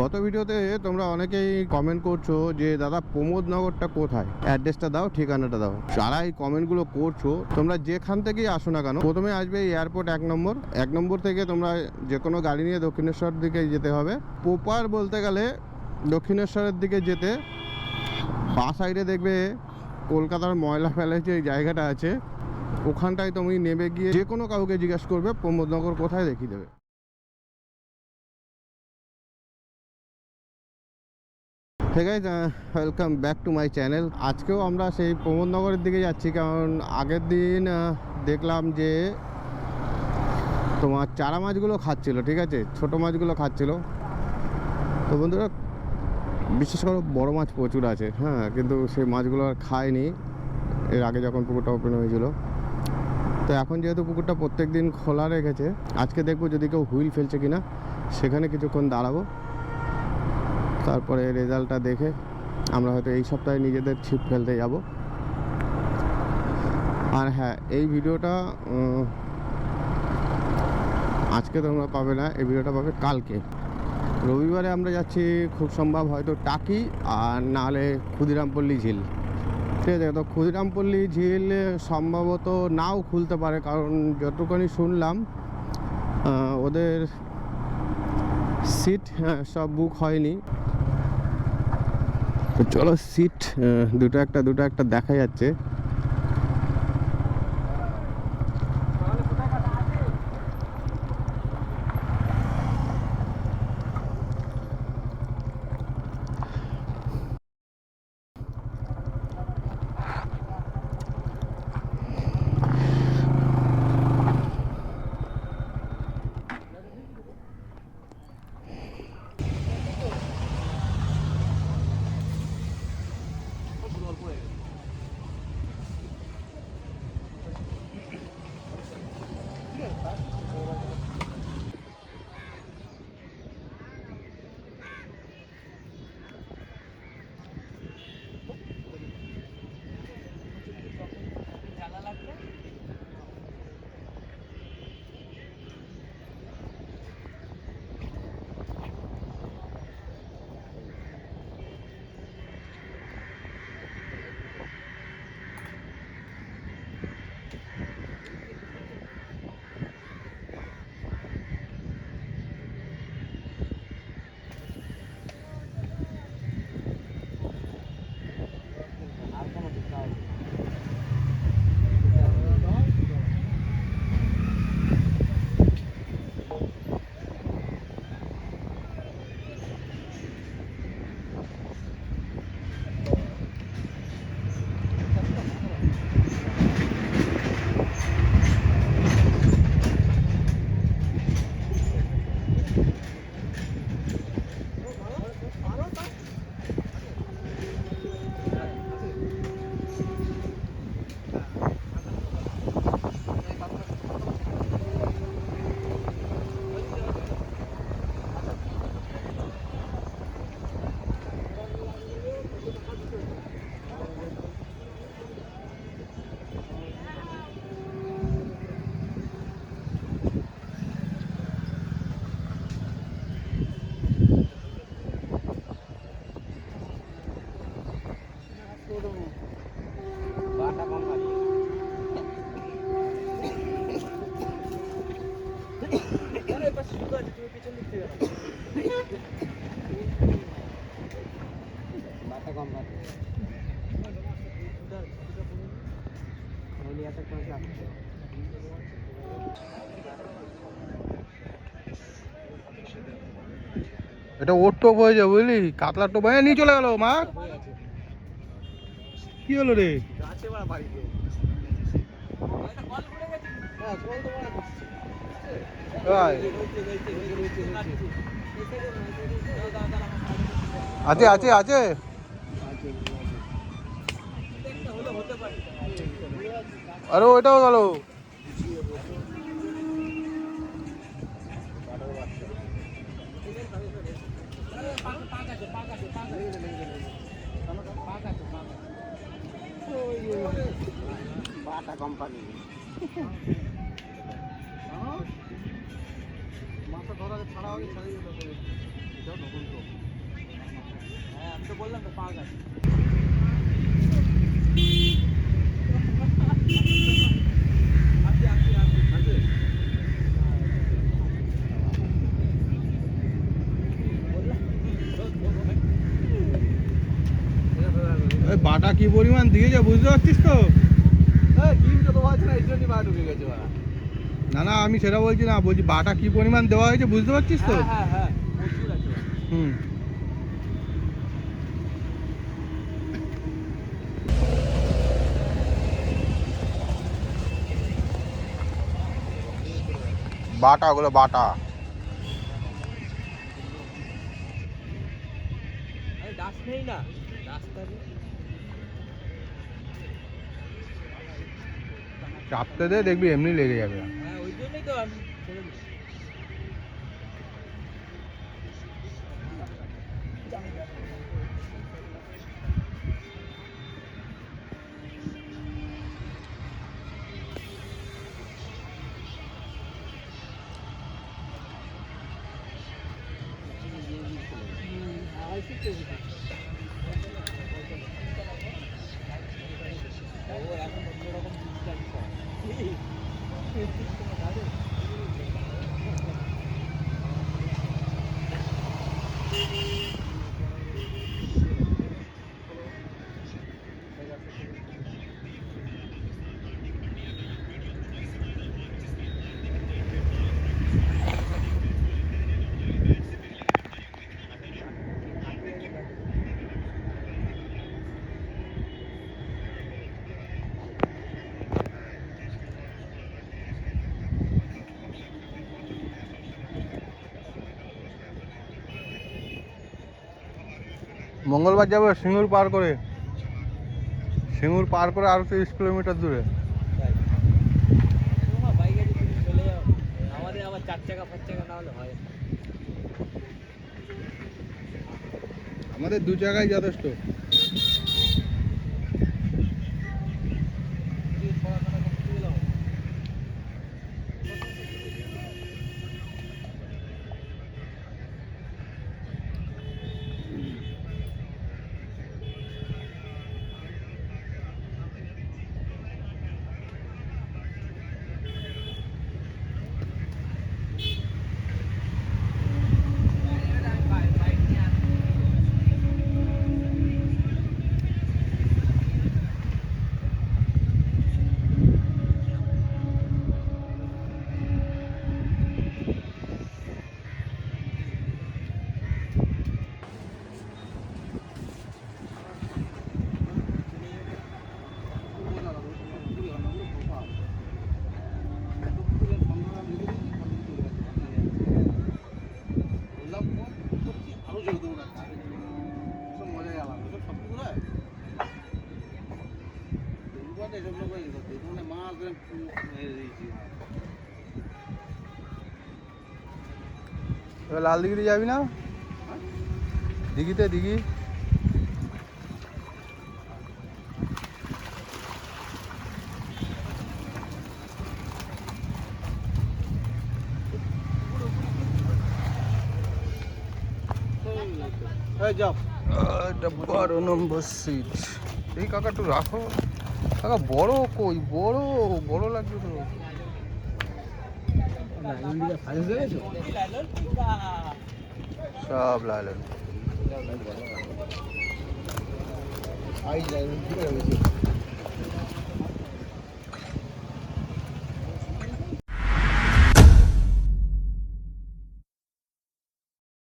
গত ভিডিওতে তোমরা অনেকেই কমেন্ট করছ যে, দাদা, প্রমোদনগরটা কোথায়? অ্যাড্রেসটা দাও, ঠিকানাটা দাও। যারা এই কমেন্টগুলো করছ, তোমরা যেখান থেকেই আসো না কেন, প্রথমে আসবে এয়ারপোর্ট এক নম্বর। এক নম্বর থেকে তোমরা যে কোনো গাড়ি নিয়ে দক্ষিণেশ্বর দিকে যেতে হবে। পোপার বলতে গেলে দক্ষিণেশ্বরের দিকে যেতে, বা সাইডে দেখবে কলকাতার ময়লা ফেলে যে জায়গাটা আছে, ওখানটায় তুমি নেমে গিয়ে যে কোনো কাউকে জিজ্ঞেস করবে, প্রমোদনগর কোথায়? দেখিয়ে দেবে। Hey guys welcome back to my channel আজকেও আমরা সেই প্রমোদনগরের দিকে যাচ্ছি, কারণ আগের দিন দেখলাম যে তোমার চারা মাছগুলো খাচ্ছিল, ঠিক আছে? ছোট মাছগুলো খাচ্ছিল। তো বন্ধুরা, বিশেষ করে বড় মাছ প্রচুর আছে হ্যাঁ কিন্তু সেই মাছগুলো আর খায়নি এর আগে যখন পুকুরটা ওপেন হয়েছিল। তো এখন যেহেতু পুকুরটা প্রত্যেক দিন খোলা রেখেছে, আজকে দেখব যদি কেউ হুইল ফেলছে কিনা, সেখানে কিছুক্ষণ দাঁড়াবো। তারপরে রেজাল্টটা দেখে আমরা হয়তো এই সপ্তাহে নিজেদের ছিপ ফেলতে যাব। আর হ্যাঁ এই ভিডিওটা আজকে তোমরা পাবে না, এই ভিডিওটা পাবে কালকে। রবিবারে আমরা যাচ্ছি খুব সম্ভব হয়তো টাকি আর নাহলে ক্ষুদিরামপল্লী ঝিল। ঠিক আছে, তো ক্ষুদিরামপল্লী ঝিল সম্ভবত নাও খুলতে পারে, কারণ যতটুকুনি শুনলাম ওদের সিট হ্যাঁ সব বুক হয়নি। চলো সিট দুটো একটা দুটো একটা দেখা যাচ্ছে। blue. এটা ওর টোপ হয়ে যাবে বুঝলি? কাতলার টোপ হয়ে নিয়ে চলে গেল মা। কি হলো রে? আছে আছে আছে। আরে ওইটাও গেল। বাটা কোম্পানি মাছটা ধরা ছাড়া হবে ছাড়িয়ে হ্যাঁ আমি তো বললাম তো গেছে ওই বাটা কি পরিমাণ দিয়েছে বুঝতে পারছিস তো? না না আমি সেটা বলছি না বলছি বাটা কি পরিমাণ দেওয়া হয়েছে বুঝতে পারছিস তো? হ্যাঁ হ্যাঁ আছে হুম। বাটা ওগুলো বাটা। ডাস্ট নেই না? ডাস্ট চাপতে দে দেখবি এমনি লেগে যাবে। হ্যাঁ ওই জন্যই তো আমি মঙ্গলবার যাবে সিঙ্গুর পার করে। সিঙ্গুর পার করে আরও তিরিশ কিলোমিটার দূরে। আমাদের দু জায়গায় যথেষ্ট। এবার লাল দিঘিতে যাবি না দিঘিতে দিঘি এটা বারো নম্বর সিট এই কাকা একটু রাখো কাকা বড় কই? বড় বড় লাগবে তো। সব লাল আই যাই